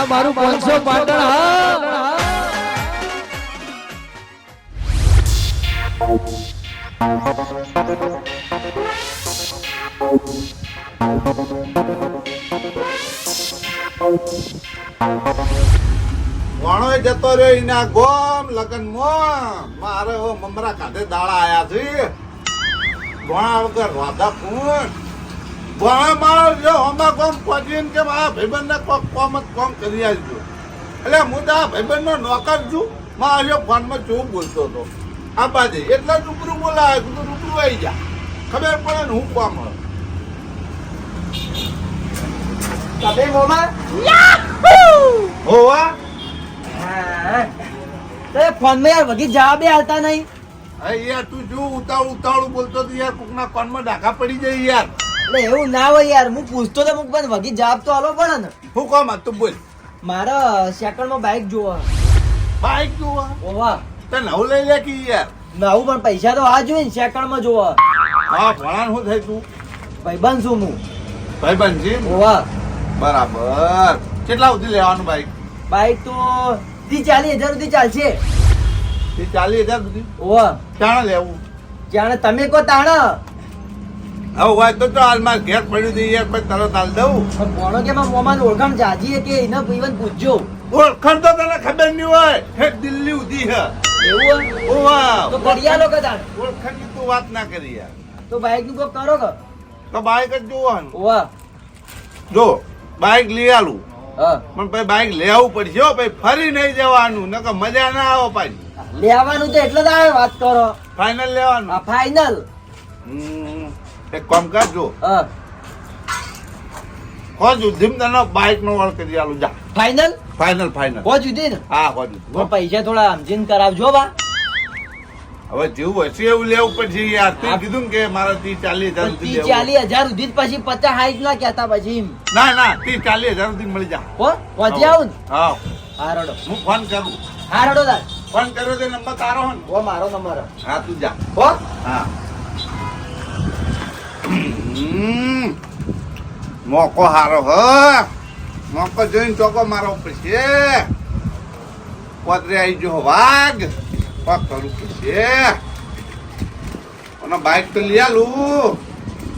આ મારું પાંચસો પાટણ હા. વાણો જતો રહ્યો એના ગોમ લગન મારે હવે મમરા કાઢે દાડા આયા છે. વગર રાધા કુણ ભણા મારો જો હમા કોમ પહોંચીને કે મારા ભાઈબંધને કોક કોમ જ કોમ કરી આવજો એટલે હું તો આ ભાઈબંધનો નોકર છું મારા ફોનમાં ચૂપ બોલતો હતો? આ બાજુ એટલે રૂબરૂ બોલાવે કીધું રૂબરૂ આવી જા. ખબર પડે ને હું કોમ હોય. તમે મોમાં? હોવા? તે ફોન યાર વગી જવાબે હાલતા નહીં. અરે યાર તું જો ઉતાળું ઉતાવળું બોલતો તો યાર કોકના કોનમાં ડાઘા પડી જાય યાર. એટલે એવું ના હોય યાર હું પૂછતો તો મુક પણ વગી જવાબ તો આલો પડે ને હું કોમ તું બોલ. મારે સેકન્ડમાં બાઇક જોવા. બાઈક જોવા? ઓવા. તે નવું લઈ લે કે યાર? નવું પણ પૈસા તો આ જોઈએ ને સેકન્ડમાં જોવા. હા ભણાણ શું થઈ તું? ભાઈબંધ છું હું. ભાઈ બનજી ઓવા. બરાબર. કેટલા સુધી લેવાનું બાઈક બાઇક તો ત્રીસ ચાલીસ હજાર સુધી ચાલશે. એ ચાલીસ હજાર સુધી? ઓવા. ક્યાં લેવું? જાણે તમે કો તાણ. હવે હોય તો તો હાલ મારે ઘેર પડ્યું છે યાર પછી તરત હાલ દઉં. પણ ભણો કે મારા મોમાં ઓળખાણ જાજી હે કે એને પીવન પૂછજો? ઓળખાણ તો તને ખબર નહીં હોય હે દિલ્હી ઉધી હે. એવું? ઓવા તો કરિયા લોકો જાણ ઓળખાણની તું વાત ના કરી યાર. તો બાઈકનું કોક કરો કે? તો બાઈક જ જોવાનું. ઓવા જો બાઈક લઈ આલું. હા. પણ ભાઈ બાઈક લેવું પડશે ભાઈ ફરી નહીં જવાનું નકર મજા ના આવે પાછી. લેવાનું તો એટલે જ આવે વાત કરો. ફાઇનલ લેવાનું. ફાઇનલ હમ, એક કામ કરજો. હા. તને બાઈક નો વાળ કરી આલું. જા. ફાઇનલ ફાઇનલ ફાઇનલ હો જુદી ને હા હોજ પણ પૈસા થોડા સમજીને કરાવજો બા. હવે જેવું હશે એવું લેવું પછી યાર. તે કીધું કે મારા ત્રીસ ચાલીસ હજાર ત્રીસ ચાલીસ હજાર સુધી પછી પચાસ હાઈટ ના કેતા પછી ના ના ત્રીસ ચાલીસ હજાર સુધી મળી જા. હો? પહોંચી આવું ને? હા. હા. રડો. હું ફોન કરું. હા રડો તાર. ફોન કર્યો તે નંબર તારો હો મારો નંબર હા તું જા. હો? હા. મોકો હારો હ. મોકો જોઈને ચોકો મારો પડશે. પદરે આવી જો વાઘ. પગ કરવું પડશે. અને બાઇક તો લઈ આલું.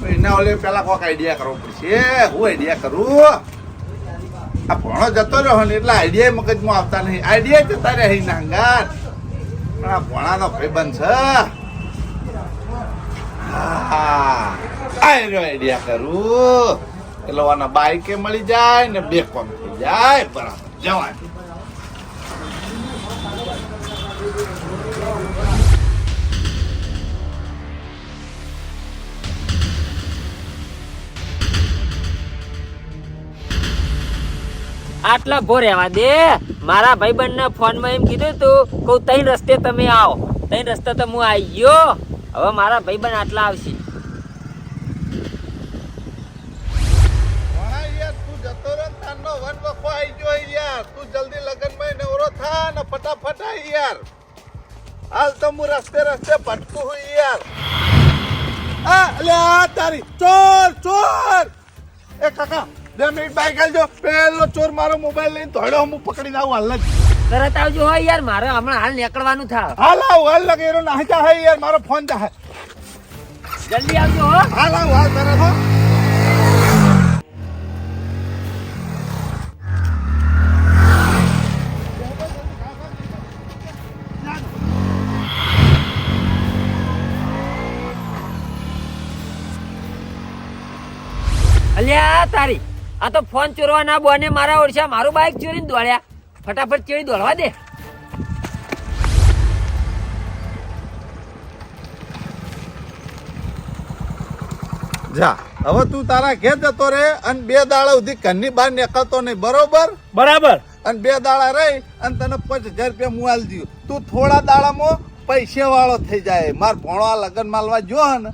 એના ઓલે પેલા કોઈક આઈડિયા કરવો પડશે. હું આઈડિયા કરું? આ ભણો જતો રહ્યો ને એટલે આઈડિયા મગજમાં આવતા નહીં. આઈડિયા જતા રહે ના હંગાત પણ આ ભણાનો ભાઈબંધ છે. હા. આ આઈડિયા કરું. એટલે આના બાઈકે મળી જાય ને બે કોમ થઈ જાય. બરાબર. જવાય. આટલા ભો રહેવા દે. મારા ભાઈબંધ ના ફોનમાં એમ કીધું તું, કહું, તઈ રસ્તે તમે આવો. તઈ રસ્તે તો હું આવી ગયો. હવે મારા ભાઈબંધ આટલા આવશે. યાર તું જલ્દી લગનમાં નવરો થા ને ફટાફટ આઈ યાર. હાલ તો હું રસ્તે રસ્તે ભટકું હું યાર. આ અલે આ તારી ચોર ચોર! એ કાકા બે મિનિટ બાઈક આલજો પેલો ચોર મારો મોબાઈલ લઈને ધોડ્યો હું પકડી જાઉં હાલ જ. તરત આવજો હોય યાર મારે હમણાં હાલ નીકળવાનું થાય હાલ આવ હાલ લગે એનો નાહી જા યાર મારો ફોન જા જલ્દી આવજો હો. હાલ આવ હાલ તરત હો અલ્યા તારી આ તો ફોન ચોરવા ના બોને મારા ઓળશા મારું બાઈક ચોરીને દોડ્યા. ફટાફટ ચોરી દોડવા દે. જા હવે તું તારા ઘેર જતો રે અને બે દાડા સુધી ઘરની બહાર નીકળતો નહીં બરોબર? બરાબર. અને બે દાડા રહી અને તને પાંચ હજાર રૂપિયા હું આલી દઉં. તું થોડા દાડામાં પૈસે વાળો થઈ જાય. માર ભણવા લગ્ન લગન માલવા જો ને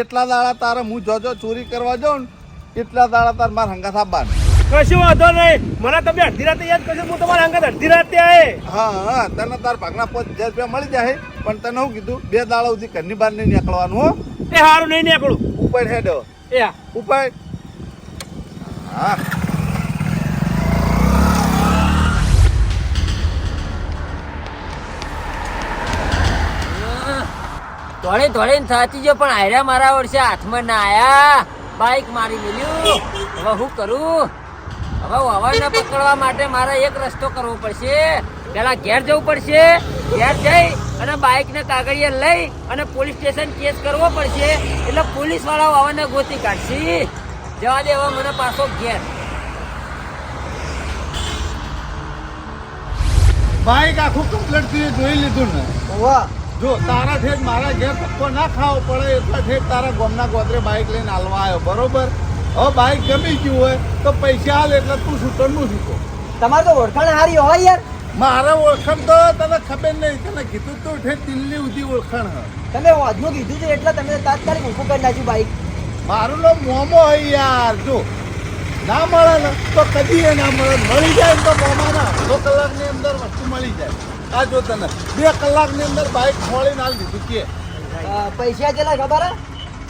એટલા દાડા તારે હું જો જો ચોરી કરવા જાઉં ને એટલા દાડા તાર માર હંગા થાબાન કશું વાંધો નહીં. મને તમે અડધી રાતે યાદ કરજો હું તમારા હંગા અડધી રાતે આય. હા હા તને તાર ભાગના પાંચ હજાર રૂપિયા મળી જાય પણ તને હું કીધું બે દાડા સુધી ઘરની બહાર નહીં નીકળવાનું હો. એ સારું નહીં નીકળું. ઉપર હેડો. એ ઉપર હા. દોડી દોડીને થાતી ગયો પણ આયરા મારા વર્ષે હાથમાં ના આયા. બાઈક મારી મેલ્યું. હવે હું કરું? હવે હવાને પકડવા માટે મારે એક રસ્તો કરવો પડશે. પેલા ઘેર જવું પડશે. ઘેર જઈ અને બાઇકને કાગળિયા લઈ અને પોલીસ સ્ટેશન કેસ કરવો પડશે. એટલે પોલીસવાળા હવાને ગોતી કાઢશે. જવા દે હવે મને પાછો ઘેર. બાઈક આખું કમ્પ્લેટ જોઈ લીધું ને. વાહ. જો તારા ઠેઠ મારા ઘેર ધક્કો ના ખાવો પડે એટલા ઠેઠ તારા ગોમના ગોદરે બાઇક લઈને હાલવા આવ્યો. બરોબર? હવે બાઇક ગમી ગયું હોય તો પૈસા હાલ એટલે તું છૂટો નું છૂટો તમારે તો ઓળખાણ હારી હોય યાર. મારે ઓળખાણ તો તને ખબર નહીં. તને કીધું તું ઠેઠ દિલ્હી સુધી ઓળખાણ હ. તમે વાંધું કીધું છે એટલે તમે તાત્કાલિક ઊભું કરી નાખ્યું બાઈક મારું નામ મોમો હોય યાર. જો ના મળે ને તો કદી એ ના મળે. મળી જાય ને તો મોમાના. અડધો કલાકની અંદર વસ્તુ મળી જાય. આ જો તને. બે કલાકની અંદર બાઈક ખોળીને હાલ દીધું કે. પૈસા કેટલા ખબર હે?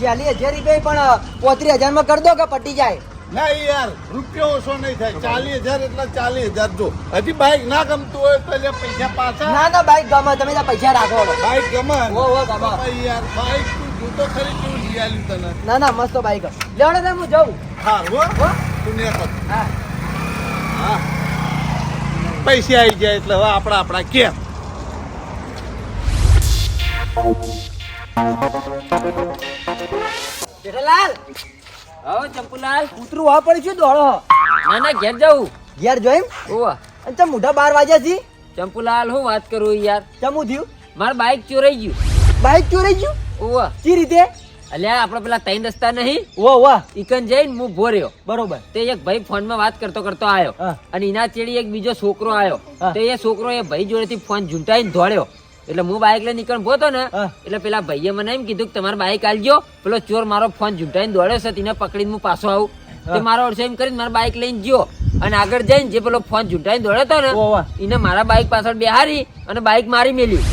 ચાલીસ હજાર રૂપિયા પણ પોત્રીસ હજારમાં કરી દો કે પટી જાય? ના યાર રૂપિયો ઓછો નહીં થાય. ચાલીસ હજાર એટલે ચાલીસ હજાર જો. હજી બાઈક ના ગમતું હોય તો એટલે પૈસા પાછા. ના ના બાઈક ગમે તમે ત્યાં પૈસા રાખો. બાઇક બાઈક ગમે. ઓ, ઓ, ગમે. યાર બાઈક તું જોતો ખરી તું લીયાલી તને? ના ના મસ્ત બાઈક. લેવડે હું જાઉં. હા હો. તું ને હા. હા. પૈસા આવી જાય એટલે હવે આપણા આપણા કેમ? જેઠાલાલ. હવે ચંપુલાલ. કૂતરું આ પડી શું દોડો. ના ના ઘેર જાઉં. ઘેર જોઈમ ઓવા. અને ચમ મોઢા બાર વાગ્યા છી? ચંપુલાલ હું વાત કરું યાર? ચમું થયું માર બાઈક ચોરાઈ ગયું. બાઈક ચોરાઈ ગયું? ઓવા. સી રીતે? અલ્યા આપણે પેલા ત્રણ રસ્તા નહીં? ઓ વાહ ઈકન જઈને હું ભોર્યો. બરોબર. તે એક ભાઈ ફોનમાં વાત કરતો કરતો આવ્યો અને એના ચેડી એક બીજો છોકરો આવ્યો તો એ છોકરો એ ભાઈ જોડેથી ફોન ઝૂંટાઈને દોડ્યો એટલે હું બાઈક લઈને નીકળ ભોતો ને એટલે પેલા ભાઈએ મને એમ કીધું કે તમારે બાઈક આલજો. પેલો ચોર મારો ફોન ઝૂંટાઈને દોડ્યો છે તેને પકડીને હું પાછો આવું. તે. મારો અડસો એમ કરીને મારા બાઈક લઈને ગયો. અને આગળ જઈને જે પેલો ફોન ઝૂંટાઈને દોડ્યો હતો ને એને મારા બાઈક પાછળ બેહારી અને બાઈક મારી મેલ્યું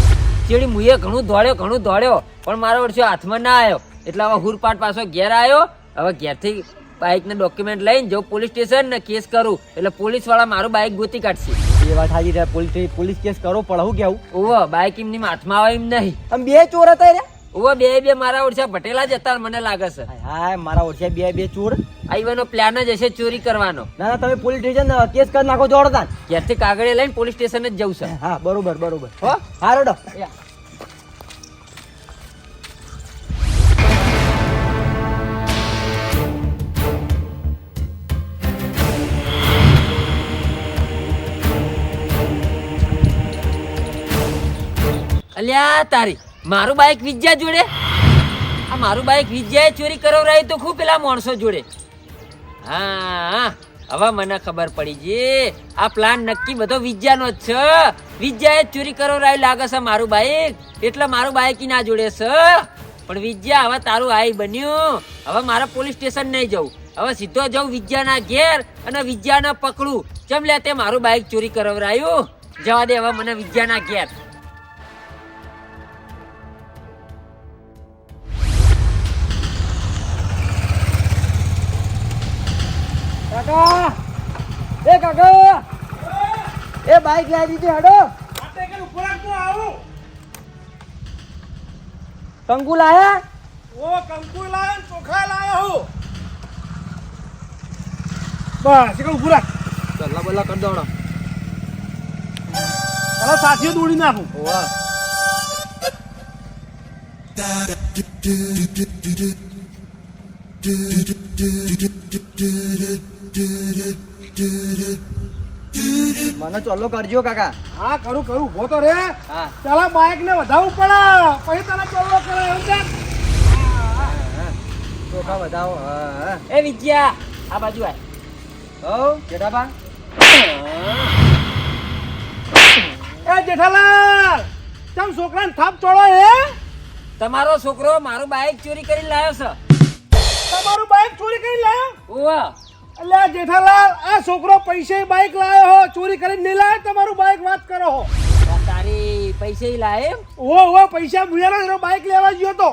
ચેડી મુએ ઘણું દોડ્યો ઘણું દોડ્યો પણ મારો વર્ષે હાથમાં ના આવ્યો. એટલે હવે હુરપાટ પાછો ઘેર આવ્યો હવે ઘેરથી બાઈકના ડોક્યુમેન્ટ લઈને જો પોલીસ સ્ટેશન ને કેસ કરું એટલે પોલીસવાળા મારું બાઇક ગોતી કાઢશે. એ વાત હાજી રે પોલીસ પોલીસ કેસ કરો પણ હું કેવું? ઓવો બાઇક એમની હાથમાં આવે એમ નહીં. આમ બે ચોર હતા રે? ઓવો બે બે મારા ઓળખ્યા પટેલા જ હતા મને લાગે છે. હા મારા ઓળખ્યા બે બે ચોર. આઈવાનો પ્લાન જ હશે ચોરી કરવાનો. ના ના તમે પોલીસ સ્ટેશન કેસ કરી નાખો જોડતા ઘેરથી કાગળે લઈને પોલીસ સ્ટેશન જ જવું છે. હા બરોબર બરોબર. હો હા અલ્યા, તારી મારું બાઈક વિજ્યા જોડે? આ મારું બાઈક વિજ્યાએ ચોરી કરાવરાય તો ખૂબ પેલા માણસો જોડે. હા, હવે મને ખબર પડી છે આ પ્લાન નક્કી બધો વિજ્યાનો જ છે. વિજ્યાએ ચોરી કરાવરાય લાગે છે મારું બાઈક. એટલે મારું બાઈક ઈ ના જોડે છે. પણ વિજ્યા હવે તારું આઈ બન્યું. હવે મારે પોલીસ સ્ટેશન નહીં જવું. હવે સીધો જાઉં વિજ્યાના ઘેર અને વિજ્યાને પકડું. ચમ લે તે મારું બાઈક ચોરી કરાવરાયું? જવા દે હવે મને વિજ્યાના ઘેર. એ બાઈક લાવી દીધી હડો. કંકુ લાયા? ઓ કંકુ લાયા ને ચોખા લાયા હું. બસ એક ઉભું રાખ. ચલ્લા બલ્લા કર દોડો ચાલો સાથીઓ દોડી નાખું. મને ચોલ્લો કરજો કાકા. હા કરું કરું. ઊભો તો રે. હા. ચાલા બાઈક ને વધાવવું પડે. પછી તને ચોલ્લો કરે એમ છે ચોખા વધાવો એ વિજયા આ બાજુ આય. હો જેઠાબા એ જેઠાલાલ તમ છોકરાને થાપ ચોળો હે? તમારો છોકરો મારું બાઈક ચોરી કરી લાવ્યો છે. તમારું બાઈક ચોરી કરી લાવ્યો ઓવા અલ્યા જેઠાલાલ આ છોકરો પૈસે બાઈક લાયો હો. ચોરી કરીને નહીં લાયો તમારું બાઈક વાત કરો હો. તારી પૈસે લાયે ઓ ઓ પૈસા મુયાનો એનો બાઈક લેવા ગયો તો.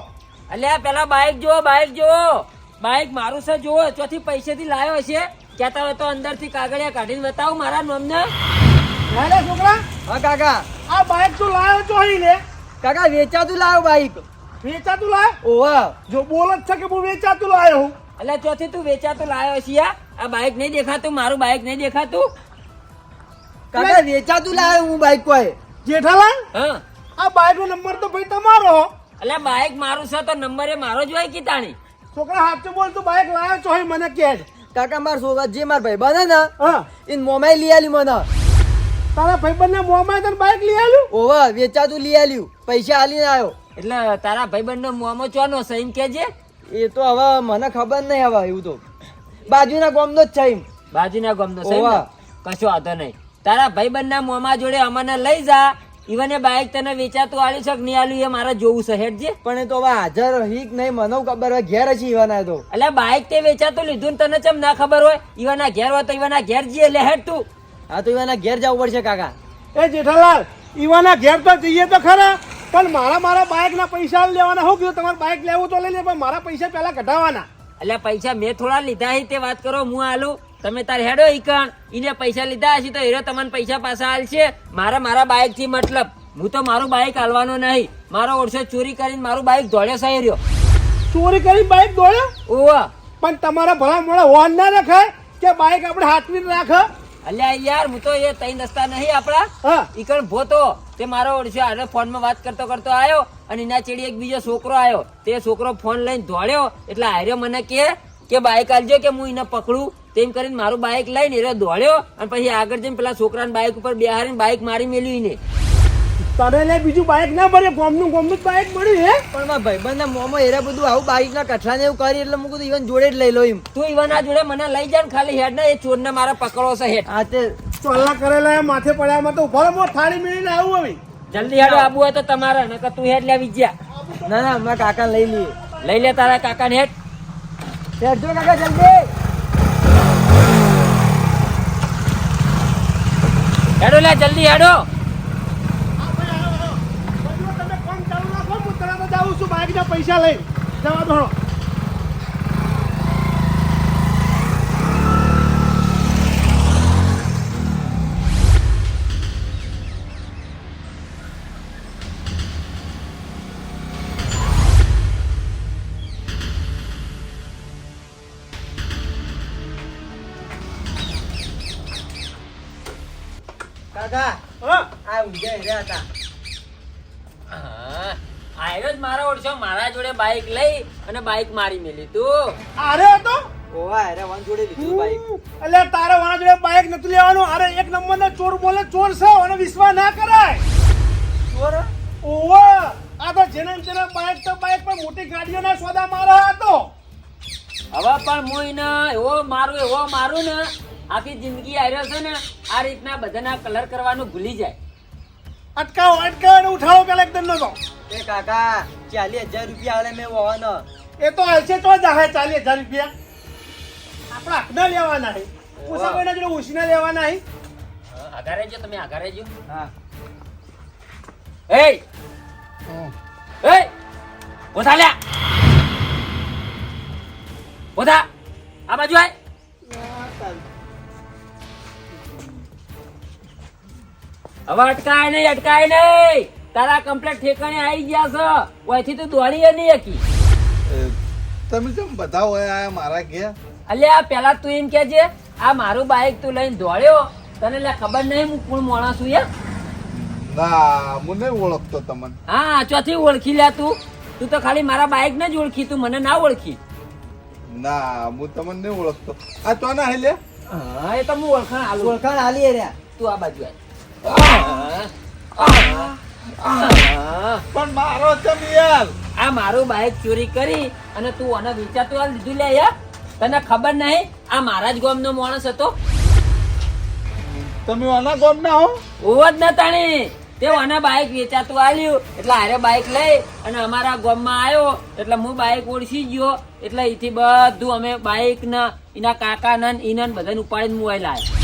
અલ્યા પેલા બાઈક જોવો બાઈક જોવો બાઈક મારું છે જોવો ચોથી પૈસેથી લાવ્યો છે કહેતા હોય તો અંદરથી કાગળિયા કાઢીને બતાવું મારા નોમને? અરે છોકરા. હા કાકા. આ બાઈક તું લાયો તો અહીં લે કાકા વેચાતું લાવ બાઈક વેચાતું લાયો? ઓવા જો બોલ જ છે કે હું વેચાતું લાયો હું? એટલે ચોથી તું વેચાતું લાયો છીએ આ બાઇક નહીં દેખાતું મારું બાઇક નહીં દેખાતું? કાકા વેચાતું લાવે હું બાઈક કોઈ જેઠાલાલ હા. આ બાઈક નો નંબર તો ભાઈ તમારો. એટલે બાઇક મારું છે તો નંબર એ મારો જ હોય કે તાણી? છોકરા હાથે બોલ તું બાઈક લાવ્યો છો એ મને કે કાકા માર સોવા જે માર ભાઈ બને ને હા. ઇન મોમાઈ લઈ આલ્યું મને. તારા ભાઈબંધને મોંમાં તને બાઈક લઈ આવ્યું ઓવા વેચાતું લઈ આલ્યું. પૈસા આલીને આવ્યો એટલે તારા ભાઈબંધનો મોમો ચોનો છે એમ કેજે? એ તો હવે મને ખબર નહીં હવે એવું તો. બાજુના ગોમનો જ છે બાજુના ગોમનો છે કશો વાંધો નહીં. તારા ભાઈબંધના મોમા જોડે અમને લઈ જા. ઈવને બાઈક તને વેચાતું આલ્યું છે કે નહીં આલ્યું એ મારે જોવું છે હેડજે. પણ એ તો હવે હાજર હીક નહીં મને ખબર હોય ઘેર છે ઈવાના તો. એટલે બાઇક તે વેચાતું લીધું ને તને ચમ ના ખબર હોય? ઈવાના ઘેર હોય તો ઈવાના ઘેર જઈએ લે હેડ તું. હા તો ઈવાના ઘેર જવું પડશે કાકા. એ જેઠાલાલ ઈવાના ઘેર તો જઈએ તો ખરા પણ મારા મારા બાઈક ના પૈસા લેવાના. હું કીધું તમારે બાઈક લેવું તો લઈ લે પણ મારા પૈસા પહેલા કઢાવવાના એટલે પૈસા મેં થોડા લીધા તે વાત કરો હું આલું. તમે તાર હેડો ઈકણ ઈને પૈસા લીધા હશે તો હીરો તમને પૈસા પાછા આલશે. મારા મારા બાઇકથી મતલબ. હું તો મારું બાઇક હાલવાનો નહીં. મારો ઓળસો ચોરી કરીને મારું બાઇક દોડ્યો સહી રહ્યો. ચોરી કરી બાઈક દોડ્યો ઓવા પણ તમારા ભલા મોડા હોન ના રખાય કે બાઈક આપણે હાથવી રાખે? અલ્યા યાર હું તો એ તઈ રસ્તા નહીં આપણા. ઈકણ ભોતો. તે મારો ઓળખ્યો આને ફોનમાં વાત કરતો કરતો આવ્યો અને એના ચેડી એક બીજો છોકરો આવ્યો. તે છોકરો ફોન લઈને દોડ્યો. એટલે હાર્યો મને કે કે બાઇક આલજો કે હું એને પકડું. તેમ કરીને મારું બાઇક લઈને એ દોડ્યો અને પછી આગળ જઈને પેલા છોકરાને બાઇક ઉપર બેહારીને બાઇક મારી મેલ્યું એને. તને લે બીજું બાઇક ના ભરે ગોમનું ગોમનું જ બાઈક મળ્યું હે? પણ મારા ભાઈબંધના મોમાં એરા બધું આવું બાઇકના કઠરા ને એવું કરી એટલે હું કીધું ઈવન જોડે જ લઈ લો એમ. તું ઈવાના જોડે મને લઈ જા ખાલી હેડ ને એ ચોરને મારા પકડો છે હેડ હા તે ચોલ્લા કરેલા માથે પડ્યામાં તો ઊભા હું થાળી મેળીને આવું હવે. જલ્દી હેડો આબુ હોય તો તમારે નકર તું હેડ લેવી જા ના ના હમણાં કાકા લઈ લઈએ લઈ લે તારા કાકાને હેડ. હેડજો કાકા જલ્દી. હેડો લે જલ્દી હેડો. બધું તમે કામ ચાલુ રાખો હું તરત જ આવું છું. પૈસા લઈ. જવા દો ઊંઘ્યા હતા. હા, જ મારા ઓળશો મારા જોડે બાઇક લઈ અને બાઇક મારી મેલી. તું? આરે હતો ઓવા અરે વાન જોડે લીધું બાઈક એટલે તારે વાન જોડે બાઈક નથી લેવાનું? અરે એક નંબર નો ચોર બોલે ચોર છે અને વિશ્વાસ ના કરાય. ચોર? ઓવો આ તો જેને તેને બાઈક તો બાઈક પર મોટી ગાડીઓના સોદા મારા હતો. હવે પણ હું ને એવો મારું એવો મારું ને આખી જિંદગી આવ્યો છે ને આ રીતના બધાના કલર કરવાનું ભૂલી જાય. અટકાવો અટકાવો ને ઉઠાવો પેલા એકદમ નો તો. એ કાકા ચાલીસ હજાર રૂપિયા આલે મેં વહન. એ તો હશે તો જ જાહે ચાલીસ હજાર રૂપિયા. આપણે હકના લેવાના હે પૂછા કોઈના જોડે ઉછીના લેવાના હે આઘા રહેજો તમે આઘા રહેજો હા. એ એ ઉઠા લ્યા. ઉઠા આ બાજુ આય. હવે અટકાય નહીં અટકાય નહીં. તારા કમ્પ્લેટ ઠેકાણે આવી ગયા છે. ઓયથી તું દોડી નહીં હકી તમે કેમ બધા હોય આયા મારા અલે આ પેલા તું એમ કેજે આ મારું બાઈક તું લઈને દોડ્યો. તને લે ખબર નહીં હું કોણ માણસ છું યાર ના હું નહીં ઓળખતો તમને. હા ચોથી ઓળખી લે તું. તું તો ખાલી મારા બાઈક ને જ ઓળખી તું મને ના ઓળખી. ના હું તમને નહીં ઓળખતો. આ તો ના હેલે હા એ તો હું ઓળખાણ ઓળખાણ હાલી હેર્યા તું આ બાજુ આય. પણ મારો ચમ આ મારું બાઈક ચોરી કરી અને તું આને વેચાતું આ લીધું લે યાર. તને ખબર નહીં આ મારા જ ગામનો માણસ હતો. તમે આના ગોમ ના હો? ઓવ જ ન તાણી. તે આના બાઈક વેચાતું આલ્યું એટલે હારે બાઈક લઈ અને અમારા ગામમાં આવ્યો એટલે હું બાઈક ઓળખી ગયો એટલે એથી બધું અમે બાઈક ને એના કાકા ને ઈના ને બધાને ઉપાડીને મોબાઈલ આવ્યો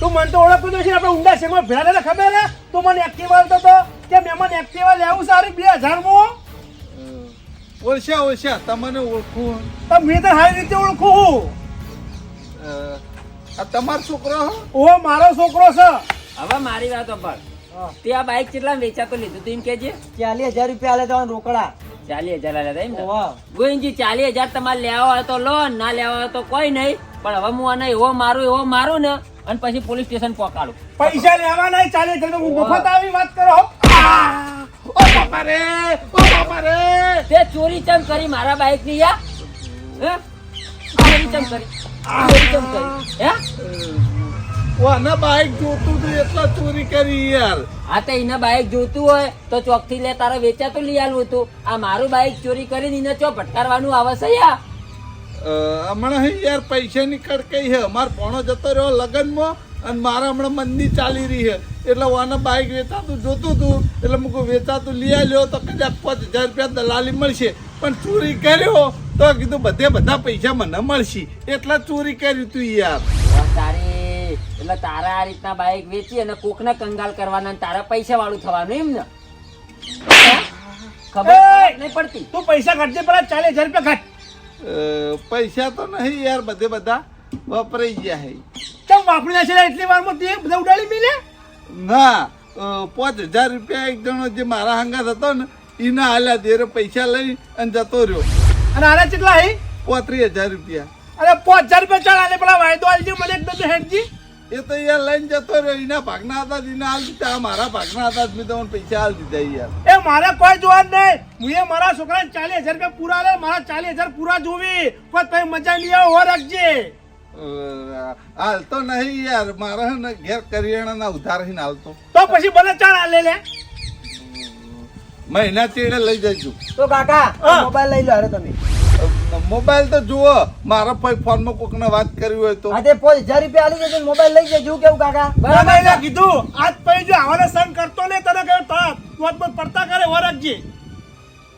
તું મને તો ઓળખતો છે આપણે ઊંડા શેમાં ભેળા ને ખબર હે? તું મને એક્ટિવા આવતો તો કે મહેમાન એક્ટિવા લેવું સારી બે હજારમાં ઓળખ્યા ઓળખ્યા તમને ઓળખું. તો મેં તો સારી રીતે ઓળખું હું. આ તમારો છોકરો હો? ઓ મારો છોકરો છે. હવે મારી વાત પર. તે આ બાઈક કેટલા વેચાતો લીધું તું એમ કેજે ચાલીસ હજાર રૂપિયા આલે તમારે રોકડા. ચાલીસ હજાર આલ્યા એમ. ગોવિંદજી ચાલીસ હજાર તમારે લેવા હોય તો લો ના લેવા હોય તો કોઈ નહીં. પણ હવે હું આને એવો મારું એવો મારું ને અને પછી પોલીસ સ્ટેશન પહોંચાડું. પૈસા લેવા નહીં ચાલે તો હું મફત આવી વાત કરો ઓ બાપા રે ઓ બાપા રે તે ચોરી ચમ કરી મારા બાઈકની યા? હે? ચોરી ચમ કરી. ચોરી ચમ કરી. હે? ઓને બાઈક જોતું હતું એટલા ચોરી કરી યાર. આ તો એને બાઈક જોતું હોય તો ચોકથી લે તારા વેચાતું લઈ આલું હતું આ મારું બાઈક ચોરી કરીને એને ચો ભટકારવાનું આવે છે હમણાં હે યાર પૈસાની કડકઈ છે અમારે પોણો જતો રહ્યો લગનમાં અને મારા હમણાં મંદી ચાલી રહી છે એટલે ઓને બાઈક વેચાતું જોતું હતું એટલે મૂકું વેચાતું લઈ આવ્યો તો કદાચ પાંચ હજાર રૂપિયા દલાલી મળશે. પણ ચોરી કર્યો તો કીધું બધે બધા પૈસા મને મળશે. એટલે ચોરી કર્યું તું યાર. તારી એટલે તારા આ રીતના બાઈક વેચી અને કોકને કંગાલ કરવાના તારા પૈસા વાળું થવાનું એમ ને? ખબર નહીં પડતી. તું પૈસા ઘટજે પેલા ચાલીસ હજાર રૂપિયા અ, પૈસા તો નહીં યાર બધે બધા વપરાઈ ગયા હે. ચમ વાપરી નાખે લે એટલી વારમાં તે બધા ઉડાડી મિલે? ના પાંચ હજાર રૂપિયા એક જણો જે મારા હંગાત હતો ને એના હાલ્યા ત્યારે પૈસા લઈ અને જતો રહ્યો. અને આના કેટલા હે? પોત્રીસ હજાર રૂપિયા. અરે પાંચ હજાર રૂપિયા ચાલ આને પેલા વાયદો આલજી મને એકદમ હેડજી. એ તો યાર લઈને જતો રહ્યો. એના ભાગના હતા જ હાલ દીધા આ મારા ભાગના હતા જ. મેં તમને પૈસા હાલ દીધા યાર. એ મારે કોઈ જોવા જ નહીં. હું એ મારા છોકરાને ચાલીસ હજાર રૂપિયા પૂરા લે મારા ચાલીસ હજાર પૂરા જોવી. કોઈ તમે મજા નહીં આવો હો રાખજે. હાલ તો નહીં યાર. મારા ને ઘેર કરિયાણાના ઉધાર હિન હાલતો તો. પછી બધા ચાર આ લે. મહિના ચેડે લઈ જજો. તો કાકા. મોબાઈલ લઈ લો અરે તમે. મોબાઈલ તો જુઓ. મારા ભાઈ ફોનમાં કોકને વાત કરવી હોય તો. આજે પાંચ હજાર રૂપિયા આલી જજો મોબાઈલ લઈ જજો. કેવું કાકા? બરાબર એટલે કીધું. આજ પછી જો આવાને સંગ કરતો ને તને કહ્યું તા તું પર પડતા કરે હો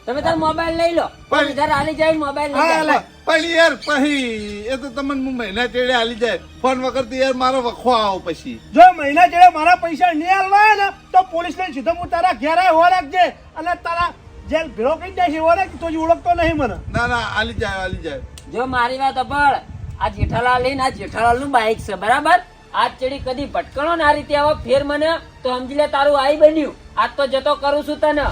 તમે તાર મોબાઈલ લઈ લો. પણ હજાર આલી જાય મોબાઈલ લઈ જાય. લે. પણ યાર પછી એ તો તમને હું મહિના ચેડે હાલી જાય. ફોન વગર તો યાર મારો વખો આવો પછી. જો મહિના જેડે મારા પૈસા નહીં આલવા ને તો પોલીસ ને સીધો હું તારા ઘેર હો રાખજે અને તારા જેલ ભેળો કરી જાય છે રાખ તો હજી ઓળખતો નહીં મને. ના ના આલી જાય આલી જાય. જો મારી વાત અભળ આ જેઠાલાલ લઈને આ જેઠાલાલનું બાઈક છે બરાબર? આજ ચડી કદી ભટકણો ને આ રીતે આવો ફેર મને તો સમજી લે તારું આઈ બન્યું. આજ તો જતો કરું છું તને.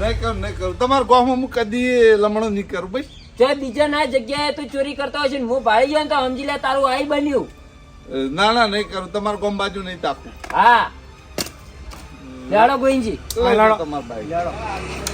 નહીં કરું નહીં કરું. તમારા ગામમાં હું કદી લમણો નહીં કરું ભાઈ જે બીજા ના જગ્યાએ તું ચોરી કરતો હોય છે ને હું ભાળી ગયો ને તો સમજી લે તારું આઈ બન્યું. ના ના નહીં કરું. તમારા ગામ બાજુ નહીં તાપું હા. લેડો ગોઈનજી હા, લાડો. તમારા ભાઈ